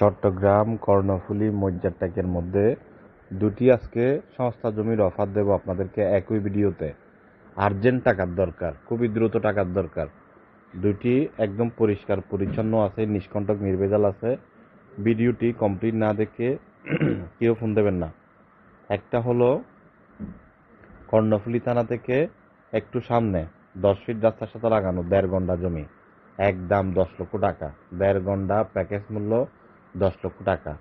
চট্টগ্রাম, কর্ণফুলী মজ্জারটেকের মধ্যে দুটি আজকে সংস্থা জমির অফার দেব আপনাদেরকে একই ভিডিওতে। আর্জেন্ট টাকার দরকার, খুবই দ্রুত টাকার দরকার। দুটি একদম পরিষ্কার, পরিচ্ছন্ন আছে, নিষ্কণ্টক, নির্ভেজাল আছে। ভিডিওটি কমপ্লিট না দেখে কেউ ফোন দেবেন না। একটা হলো কর্ণফুলী থানা থেকে একটু সামনে, দশ ফিট রাস্তার সাথে লাগানো দেড় ঘণ্টা জমি। একদম দশ লক্ষ টাকা। দেড় ঘণ্টা প্যাকেজ মূল্য দশ লক্ষ টাকা।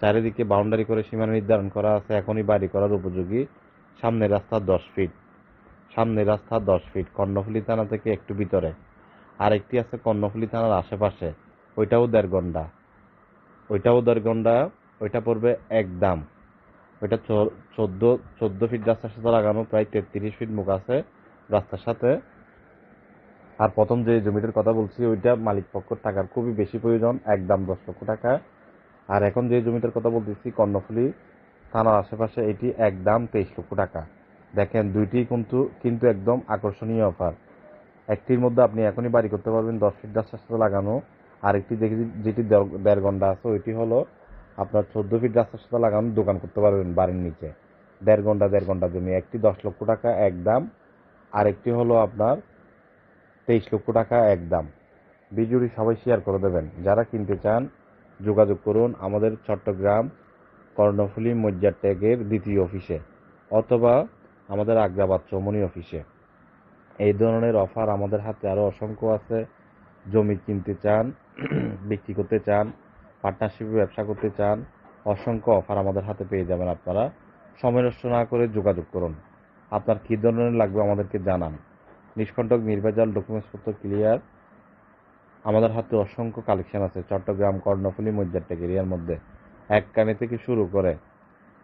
চারিদিকে বাউন্ডারি করে সীমানা নির্ধারণ করা আছে। এখনই বাড়ি করার উপযোগী। সামনের রাস্তা দশ ফিট সামনের রাস্তা দশ ফিট কর্ণফুলি থানা থেকে একটু ভিতরে। আরেকটি আছে কর্ণফুলী থানার আশেপাশে। ওইটাও দেড় ঘণ্টা ওইটাও দেড় ঘণ্টা ওইটা পড়বে এক দাম ওইটা চোদ্দ চোদ্দ ফিট রাস্তার সাথে লাগানো, প্রায় তেত্রিশ ফিট মুখ আছে রাস্তার সাথে। আর প্রথম যে জমিটার কথা বলছি, ওইটা মালিক পক্ষর টাকার খুবই বেশি প্রয়োজন। এক দাম দশ লক্ষ টাকা। আর এখন যে জমিটার কথা বলতেছি, কর্ণফুলী থানার আশেপাশে এটি একদম তেইশ লক্ষ টাকা। দেখেন, দুইটি কিন্তু কিন্তু একদম আকর্ষণীয় অফার একটির মধ্যে আপনি এখনই বাড়ি করতে পারবেন, দশ ফিট রাস্তার সাথে লাগানো। আরেকটি দেখি যেটি দেড়- ঘণ্টা আছে, ওইটি হলো আপনার চোদ্দ ফিট রাস্তার সাথে লাগানো, দোকান করতে পারবেন বাড়ির নিচে। দেড় ঘণ্টা দেড় ঘণ্টা জমি। একটি দশ লক্ষ টাকা এক একদম। আরেকটি হলো আপনার তেইশ লক্ষ টাকা একদম। ভিডিওটি সবাই শেয়ার করে দেবেন। যারা কিনতে চান যোগাযোগ করুন আমাদের চট্টগ্রাম কর্ণফুলী মজ্জার ট্যাগের দ্বিতীয় অফিসে অথবা আমাদের আগ্রাবাদ চৌমনি অফিসে। এই ধরনের অফার আমাদের হাতে আরও অসংখ্য আছে। জমি কিনতে চান, বিক্রি করতে চান পার্টনারশিপে ব্যবসা করতে চান, অসংখ্য অফার আমাদের হাতে পেয়ে যাবেন আপনারা। সময় নষ্ট না করে যোগাযোগ করুন। আপনার কী ধরনের লাগবে আমাদেরকে জানান। নিষ্কণ্টক নির্ভেজাল ডকুমেন্টসপত্র ক্লিয়ার আমাদের হাতে অসংখ্য কালেকশন আছে। চট্টগ্রাম, কর্ণফুলী, মজ্জারটেক এরিয়ার মধ্যে। একখানি থেকে শুরু করে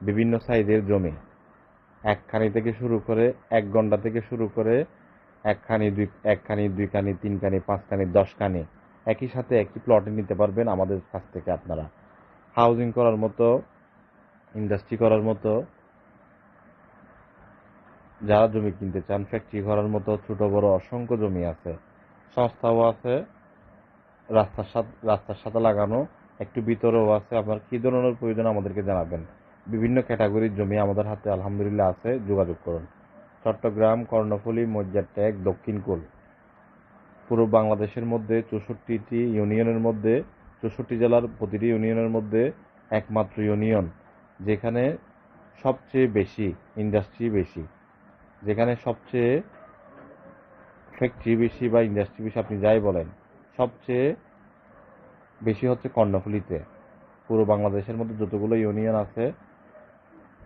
বিভিন্ন সাইজের জমি। একখানি থেকে শুরু করে এক ঘণ্টা থেকে শুরু করে একখানি দুই, একখানি, দুইখানি, তিনখানি, পাঁচখানি, দশখানি। একই সাথে একই প্লটে নিতে পারবেন আমাদের কাছ থেকে আপনারা। হাউজিং করার মতো ইন্ডাস্ট্রি করার মতো, যারা জমি কিনতে চান ফ্যাক্টরি করার মতো ছোট বড় অসংখ্য জমি আছে। সংস্থাও আছে। রাস্তার সাথে রাস্তার সাথে লাগানো, একটু ভিতরেও আছে। আপনার কী ধরনের প্রয়োজন আমাদেরকে জানাবেন? বিভিন্ন ক্যাটাগরির জমি আমাদের হাতে আলহামদুলিল্লাহ আছে, যোগাযোগ করুন। চট্টগ্রাম, কর্ণফুলী, মজ্জার ট্যাগ, দক্ষিণ কোল। পুরো বাংলাদেশের মধ্যে চৌষট্টিটি ইউনিয়নের মধ্যে, চৌষট্টি জেলার প্রতিটি ইউনিয়নের মধ্যে একমাত্র ইউনিয়ন, যেখানে সবচেয়ে বেশি ইন্ডাস্ট্রি বেশি। যেখানে সবচেয়ে ফ্যাক্টরি বেশি বা ইন্ডাস্ট্রি বেশি, আপনি যাই বলেন। সবচেয়ে বেশি হচ্ছে কর্ণফুলিতে। পুরো বাংলাদেশের মধ্যে যতগুলো ইউনিয়ন আছে